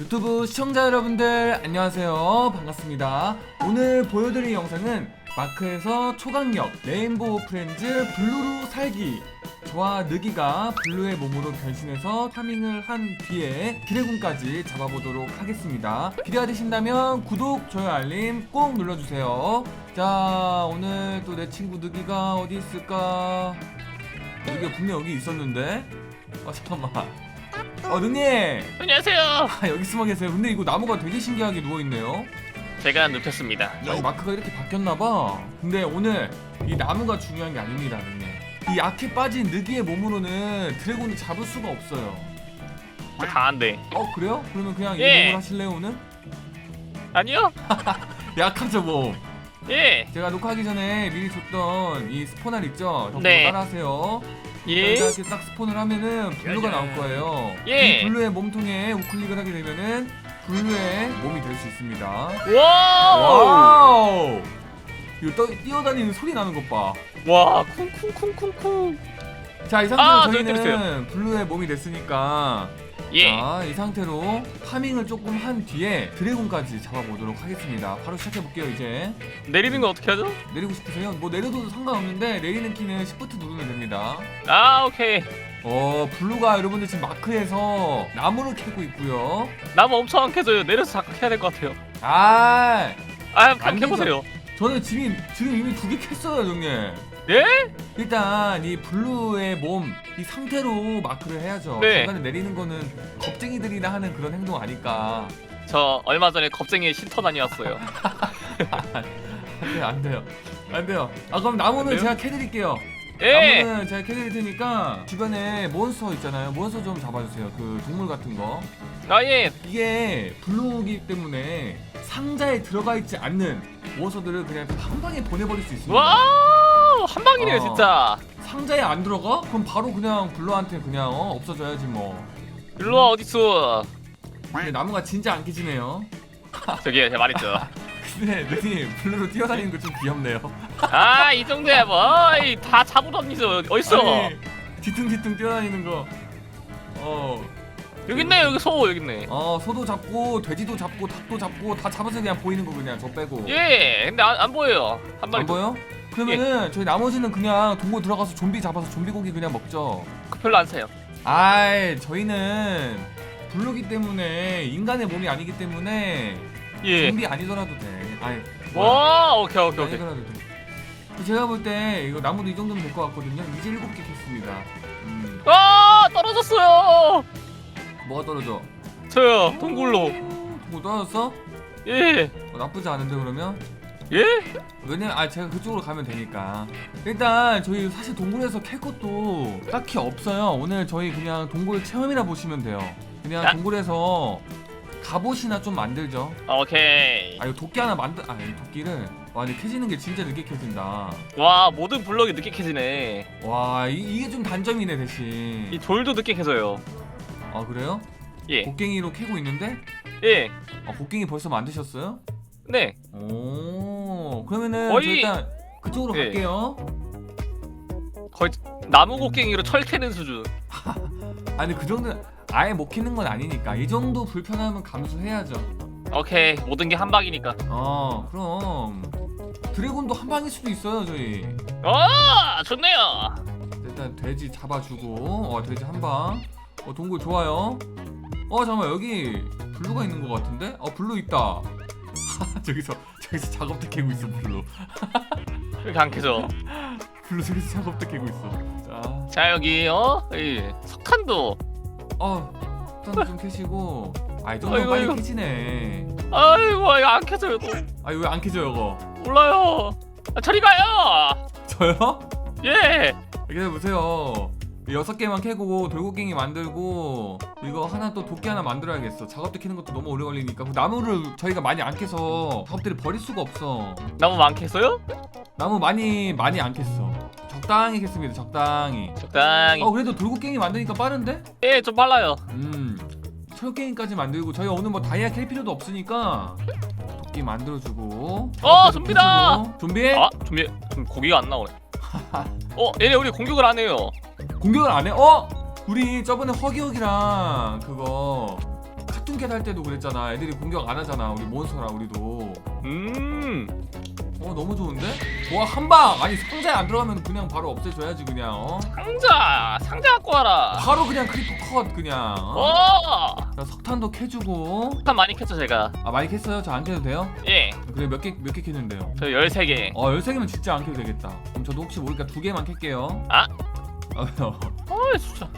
유튜브 시청자 여러분들 안녕하세요. 반갑습니다. 오늘 보여드릴 영상은 마크에서 초강력 레인보우 프렌즈 블루로 살기. 저와 느기가 블루의 몸으로 변신해서 파밍을 한 뒤에 드래곤까지 잡아보도록 하겠습니다. 기대가 되신다면 구독, 좋아요, 알림 꼭 눌러주세요. 자 오늘 또 내 친구 느기가 어디 있을까? 느기가 분명 여기 있었는데? 아 잠깐만 어 능님 안녕하세요. 아 여기 숨어 계세요. 근데 이거 나무가 되게 신기하게 누워 있네요. 제가 눕혔습니다. 아니 마크가 이렇게 바뀌었나봐. 근데 오늘 이 나무가 중요한 게 아닙니다, 형님. 이 약해 빠진 느기의 몸으로는 드래곤을 잡을 수가 없어요. 저 강한데. 어 그래요? 그러면 그냥 이 예. 몸을 하실래요 오늘? 아니요? 약하죠 몸. 예. 제가 녹화하기 전에 미리 줬던 이 스포날 있죠? 저거 네. 따라하세요. 예. 제가 이렇게 딱 스폰을 하면은 블루가 나올 거예요. 예. 이 블루의 몸통에 우클릭을 하게 되면은 블루의 몸이 될 수 있습니다. 와우. 와우! 떠, 뛰어다니는 소리 나는 것 봐. 와, 쿵쿵쿵쿵쿵. 자, 이 상태로 아, 저희는 저기 블루의 몸이 됐으니까 예. 자, 이 상태로 파밍을 조금 한 뒤에 드래곤까지 잡아보도록 하겠습니다. 바로 시작해볼게요, 이제. 내리는 거 어떻게 하죠? 내리고 싶으세요? 뭐 내려도 상관없는데 내리는 키는 Shift 누르면 됩니다. 아, 오케이. 어, 블루가 여러분들 지금 마크에서 나무를 캐고 있고요. 나무 엄청 안 캐져요. 내려서 자극해야 될 것 같아요. 아, 아, 안 한번 캐보세요. 저는 지금 지금 이미 두 개 캤어요, 형님. 예? 일단 이 블루의 몸 이 상태로 마크를 해야죠. 네. 중간에 내리는 거는 겁쟁이들이나 하는 그런 행동 아닐까. 저 얼마 전에 겁쟁이에 쉼터 다녀왔어요. 안 돼요, 안 돼요, 안 돼요. 아 그럼 나무는? 제가 캐드릴게요. 예. 나무는 제가 캐드릴 테니까 주변에 몬스터 있잖아요. 몬스터 좀 잡아주세요. 그 동물 같은 거. 아, 예. 이게 블루기 때문에 상자에 들어가 있지 않는 몬스터들을 그냥 한 방에 보내버릴 수 있습니다. 와 우. 한 방이네요, 어. 진짜. 상자에 안 들어가? 그럼 바로 그냥 블루한테 그냥 어, 없어져야지 뭐. 일로 와, 어딨어? 근데 나무가 진짜 안 깨지네요. 저기, 제가 말했죠. 근데 느님 블루로 뛰어다니는 거 좀 귀엽네요. 아, 이 정도야 뭐. 어이, 다 잡으던니서 어딨어? 아니, 뒤뚱뒤뚱 뛰어다니는 거. 어, 여기 있네, 여기 소, 여기 있네. 어 소도 잡고 돼지도 잡고 닭도 잡고 다 잡아서 그냥 보이는 거 그냥 저 빼고. 예, 근데 안, 안 보여요. 한 마리 안 보여? 그러면은 저희 나머지는 그냥 동굴 들어가서 좀비 잡아서 좀비 고기 그냥 먹죠. 그 별로 안 사요. 아이 저희는 블루기 때문에 인간의 몸이 아니기 때문에 예. 좀비 아니더라도 돼. 아이 뭐야. 와, 오케이, 오케이, 오케이. 아니더라도 돼. 제가 볼 때 이거 나무도 이 정도면 될 것 같거든요. 이제 일곱 개 캤습니다. 음, 아, 떨어졌어요. 뭐가 떨어져? 저요, 동굴로. 뭐 떨어졌어? 예, 어, 나쁘지 않은데 그러면? 예? 왜냐면 아 제가 그쪽으로 가면 되니까 일단 저희 사실 동굴에서 캘 것도 딱히 없어요 오늘 저희 그냥 동굴 체험이라 보시면 돼요 그냥 야. 동굴에서 갑옷이나 좀 만들죠 오케이. 아 이거 도끼 하나 만들 아이 도끼를 와 근데 캐지는 게 진짜 늦게 캐진다 와, 모든 블럭이 늦게 캐지네. 와 이, 이게 좀 단점이네 대신 이 돌도 늦게 캐져요. 아 그래요? 예, 곡괭이로 캐고 있는데 예, 아 곡괭이 벌써 만드셨어요? 네. 오 그러면은 거의- 저 일단 그쪽으로 예. 갈게요 거의 나무 곡괭이로 철 캐는 수준. 아니 그 정도 아예 못 캐는 건 아니니까 이 정도 불편함은 감수해야죠. 오케이, 모든 게 한 방이니까. 어 그럼 드래곤도 한 방일 수도 있어요 저희. 아, 좋네요. 일단 돼지 잡아주고 어 돼지 한 방. 어 동굴 좋아요. 어 잠깐 만 여기 블루가 있는 것 같은데? 어 블루 있다. 저기서 저기서 작업대 캐고 있어 블루. 이렇게 안 캐져. 블루 저기서 작업대 캐고 있어. 자, 자, 여기 어, 이 석탄도. 어 일단 좀 캐시고. 아이 정도 아이고, 빨리 아이고. 캐지네. 아이고, 이거 안 캐져요 또. 아왜안 캐져 이거? 몰라요. 아, 저리 가요. 저요? 예. 기다려 보세요. 여섯 개만 캐고 돌고갱이 만들고 이거 하나 또 도끼 하나 만들어야겠어. 작업대 캐는 것도 너무 오래 걸리니까 그 나무를 저희가 많이 안 캐서 작업대를 버릴 수가 없어. 나무 많겠어요? 나무 많이 많이 안 캤어. 적당히 캤습니다. 적당히. 적당히. 어 그래도 돌고갱이 만드니까 빠른데? 예, 좀 빨라요. 음. 철갱이까지 만들고 저희가 오늘 뭐 다이아 캘 필요도 없으니까 도끼 만들어주고. 어, 좀비다! 좀비? 아, 준비. 좀 고기가 안 나오네. 어, 얘네 우리 공격을 안 해요. 공격을 안 해? 어? 우리 저번에 허기허기랑 그거 탑등캣 할 때도 그랬잖아 애들이 공격 안 하잖아 우리 몬스터랑 우리도 음. 어 너무 좋은데? 와 한방 아니 상자에 안 들어가면 그냥 바로 없애줘야지 그냥 어? 상자 상자 갖고 와라. 바로 그냥 크리퍼 컷 그냥 어? 어. 자, 석탄도 캐주고 폭탄 많이 켰죠 제가. 아 많이 캤어요? 저 안 캐도 돼요? 예. 그래 몇 개 몇 개 캐는데요? 저 13개. 어 13개면 진짜 안 캐도 되겠다 그럼 저도 혹시 모르니까 두 개만 캘게요 아? 아, 어 진짜.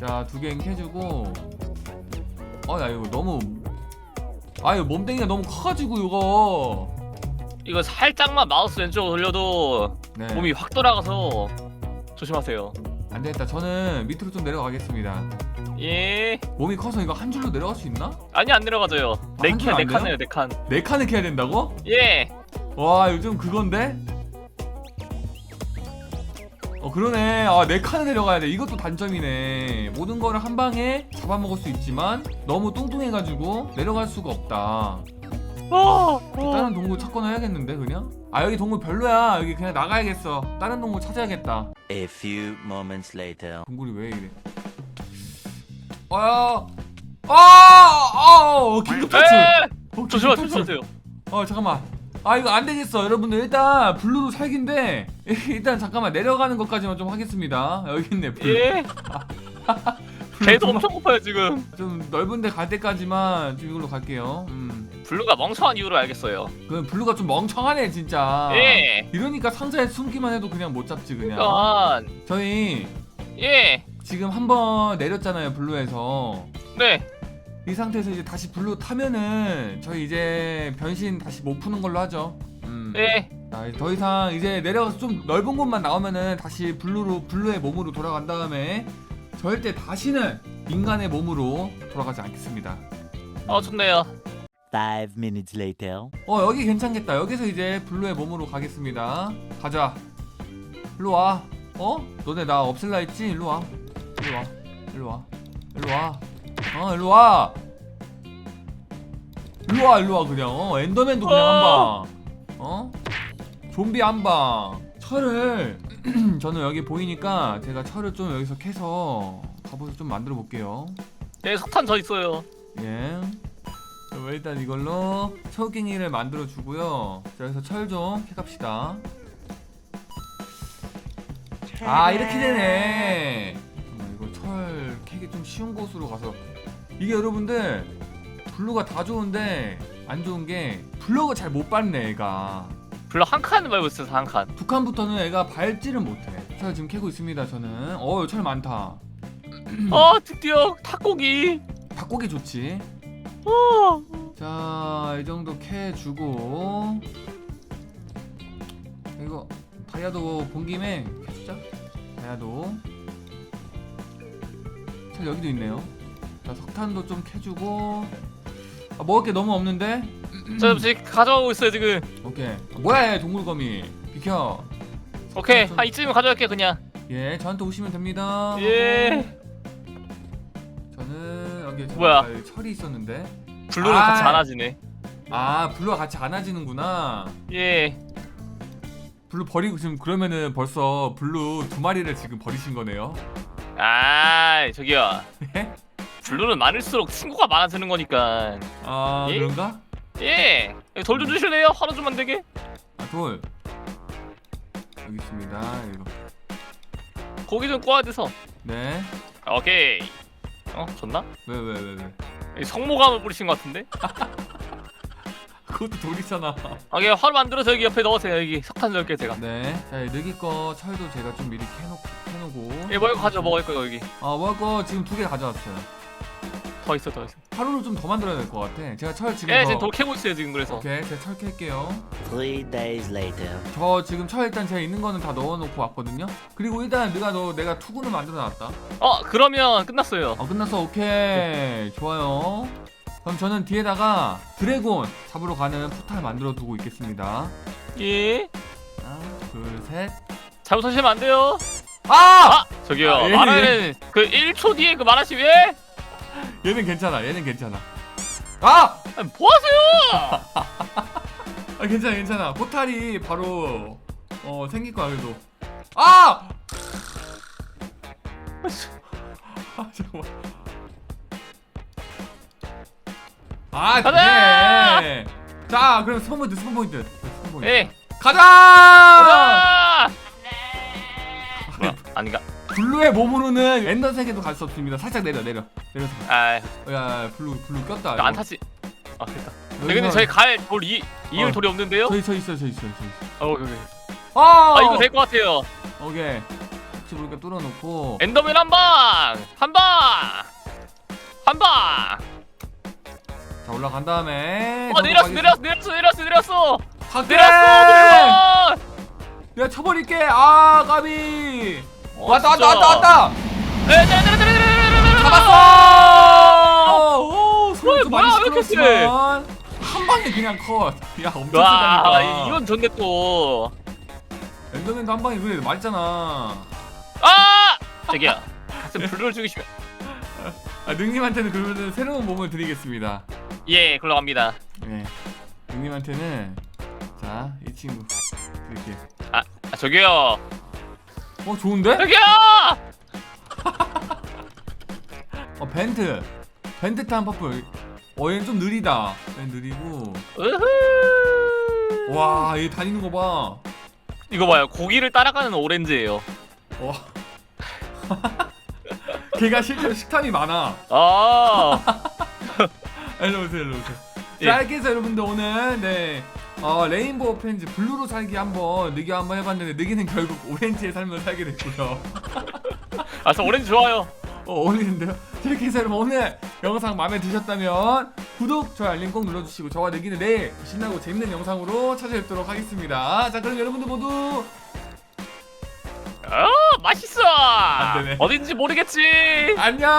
자 두 개는 캐주고 어야 이거 너무 아 이거 몸뚱이가 너무 커가지고 이거 이거 살짝만 마우스 왼쪽으로 돌려도 네. 몸이 확 돌아가서 조심하세요. 안 되겠다 저는 밑으로 좀 내려가겠습니다 예. 몸이 커서 이거 한 줄로 내려갈 수 있나? 아니 안 내려가져요. 네한줄 칸, 안네 돼요? 칸이에요, 네 칸. 네 칸을 캐야 된다고? 예. 와 요즘 그건데? 어 그러네 아네 칸을 내려가야 돼 이것도 단점이네 모든 거를 한 방에 잡아먹을 수 있지만 너무 뚱뚱해가지고 내려갈 수가 없다 어. 다른 동굴 찾거나 해야겠는데 그냥? 아 여기 동굴 별로야 여기 그냥 나가야겠어 다른 동굴 찾아야겠다 A few moments later. 동굴이 왜 이래 아야 아아 긴급 탈출 에. 어, 긴급 조심하, 탈출. 조심하세요. 어 잠깐만 아 이거 안 되겠어 여러분들 일단 블루로 살긴데 일단 잠깐만 내려가는 것까지만 좀 하겠습니다 여기 있네 블루 예. 좀- 엄청 고파요 지금. 좀 넓은데 갈 때까지만 좀 이걸로 갈게요 음 블루가 멍청한 이유를 알겠어요. 그 블루가 좀 멍청하네 진짜 예. 이러니까 상자에 숨기만 해도 그냥 못 잡지 그냥 그러니까 저희 예. 지금 한번 내렸잖아요 블루에서 네. 이 상태에서 이제 다시 블루 타면은 저희 이제 변신 다시 못 푸는 걸로 하죠 음. 예. 자, 더 이상 이제 내려가서 좀 넓은 곳만 나오면은 다시 블루로 블루의 몸으로 돌아간 다음에 절대 다시는 인간의 몸으로 돌아가지 않겠습니다. 어 좋네요. Five minutes later. 어 여기 괜찮겠다. 여기서 이제 블루의 몸으로 가겠습니다. 가자. 일로 와. 어? 너네 나 없앨라 했지? 일로 와. 일로 와. 일로 와. 일로 와. 어 일로 와. 일로 와 일로 와 그냥. 어 엔더맨도 그냥 한 방. 어? 좀비 한 방. 철을 저는 여기 보이니까 제가 철을 좀 여기서 캐서 갑옷을 좀 만들어 볼게요. 예, 석탄 저 있어요. 예. 그럼 일단 이걸로 철갱이를 만들어 주고요. 자, 여기서 철 좀 캐갑시다. 아 이렇게 되네. 좀 쉬운 곳으로 가서 이게 여러분들 블루가 다 좋은데 안 좋은 게 블럭을 잘 못 밟네 애가. 블루 한 칸을 밟고 있어요, 한 칸. 두 칸부터는 애가 밟지를 못해. 철 지금 캐고 있습니다. 저는. 어, 철 많다. 어 드디어 탁고기. 닭고기 좋지. 어. 자, 이 정도 캐 주고 이거 다이아도 본 김에 캐주자. 다이아도. 철 여기도 있네요. 자, 석탄도 좀 캐주고. 아, 먹을 게 너무 없는데? 저 지금 가져오고 있어요 지금. 오케이. 뭐야, 얘 동물거미. 비켜. 오케이, 한 이쯤이면 가져갈게 그냥. 예, 저한테 오시면 됩니다. 예. 저는 여기 저- 뭐야? 아, 여기 철이 있었는데. 블루는 아. 같이 안아지네. 아, 블루가 같이 안아지는구나. 예. 블루 버리고 지금 그러면은 벌써 블루 두 마리를 지금 버리신 거네요. 아 저기요. 예? 블루는 많을수록 친구가 많아지는 거니까. 아 예? 그런가? 예. 돌 좀 주실래요? 하루 좀안 되게. 아 돌. 여기 있습니다. 이거. 고기 좀 구워야 돼서. 네. 오케이. 어 좋나? 왜 왜 왜 왜, 이 성모감을 부리신 것 같은데? 그것도 돌이잖아. 아, 그냥 화로 만들어서 여기 옆에 넣으세요. 여기 석탄 넣을게 제가. 네. 자, 이 느기 거 철도 제가 좀 미리 캐놓고 캐놓고. 예, 먹을 거 가져 먹을 거 여기. 아 먹을 거 지금 두 개 가져왔어요. 더 있어, 더 있어. 하루를 좀 더 만들어야 될 것 같아. 제가 철 지금 예, 더. 지금 돌 캐고 있어요 지금 그래서. 오케이, 제가 철 캘게요. Three days later. 저 지금 철 일단 제가 있는 거는 다 넣어놓고 왔거든요. 그리고 일단 내가 너 내가 투구를 만들어놨다. 어, 그러면 끝났어요. 어 끝났어 오케이 좋아요 그럼 저는 뒤에다가 드래곤 잡으러 가는 포탈 만들어 두고 있겠습니다 예. 하나 둘 셋 잘못하시면 안 돼요. 아! 아, 저기요. 아, 예, 말하는 그 1초 뒤에 그 말하시 왜? 얘는 괜찮아 얘는 괜찮아 아! 아니, 뭐 하세요? 아 괜찮아 괜찮아 포탈이 바로 어 생길 거야 그래도 아! 아 잠깐만 아 가자! 그래 자 그럼 스폰 포인트 스폰 포인트 스폰 포인트 예. 가자 아! 뭐야? 아닌가? 블루의 몸으로는 엔더 세계도 갈 수 없습니다 살짝 내려 내려 내려서 가. 아, 야 블루 블루 꼈다 안 이거. 타지. 아, 됐다. 여기서- 근데 저희 갈돌 이, 이을 어. 돌이 없는데요? 저희 저 있어요 저 있어요 저 있어요 어, 오케이, 오케이. 아, 아, 이거 될 것 같아요. 오케이 혹시 모르니까 뚫어놓고 엔더맨 한 방! 한 방! 한 방! 자 올라간 다음에. 어 내렸어 내렸어 내렸어 내렸어 내렸어 갈게. 내렸어 내가 쳐버릴게. 아 까비. 어, 왔다 왔다 진짜. 왔다 왔다. 네, 내려 내려 내려 잡았어. 오 소리 뭐야, 왜 이렇게 세? 한 방에 그냥 컷. 야 엄청 세다니까. 이건 좋네 또. 엔더맨도 한 방에 그래 맞잖아. 아 저기요 가슴 불러주기 싫어. 아, 능님한테는 그러면 새로운 몸을 드리겠습니다. 예, 굴러갑니다. 네 능님한테는 자 이 친구 이렇게 아, 아, 저기요. 어 좋은데? 저기요! 어 벤트 벤트 탄 퍼플 어 얘는 좀 느리다 얘 느리고 우후. 와얘 다니는 거 봐 이거 봐요. 고기를 따라가는 오렌지예요. 와 걔가 실제로 식탐이 많아 아. 일로 오세요 일로 오세요 예. 자 이렇게 해서 여러분들 오늘 네 어, 레인보우 프렌즈 블루로 살기 한번 느기 한번 해봤는데 느기는 결국 오렌지의 삶을 살게 됐고요 아, 저 오렌지 좋아요. 어, 어울리는데요? 자, 이렇게 해서 여러분 오늘 영상 마음에 드셨다면 구독, 좋아요, 알림 꼭 눌러주시고 저와 느기는 내일 신나고 재밌는 영상으로 찾아뵙도록 하겠습니다 자 그럼 여러분들 모두 어, 맛있어. 안 되네. 어딘지 모르겠지. 안녕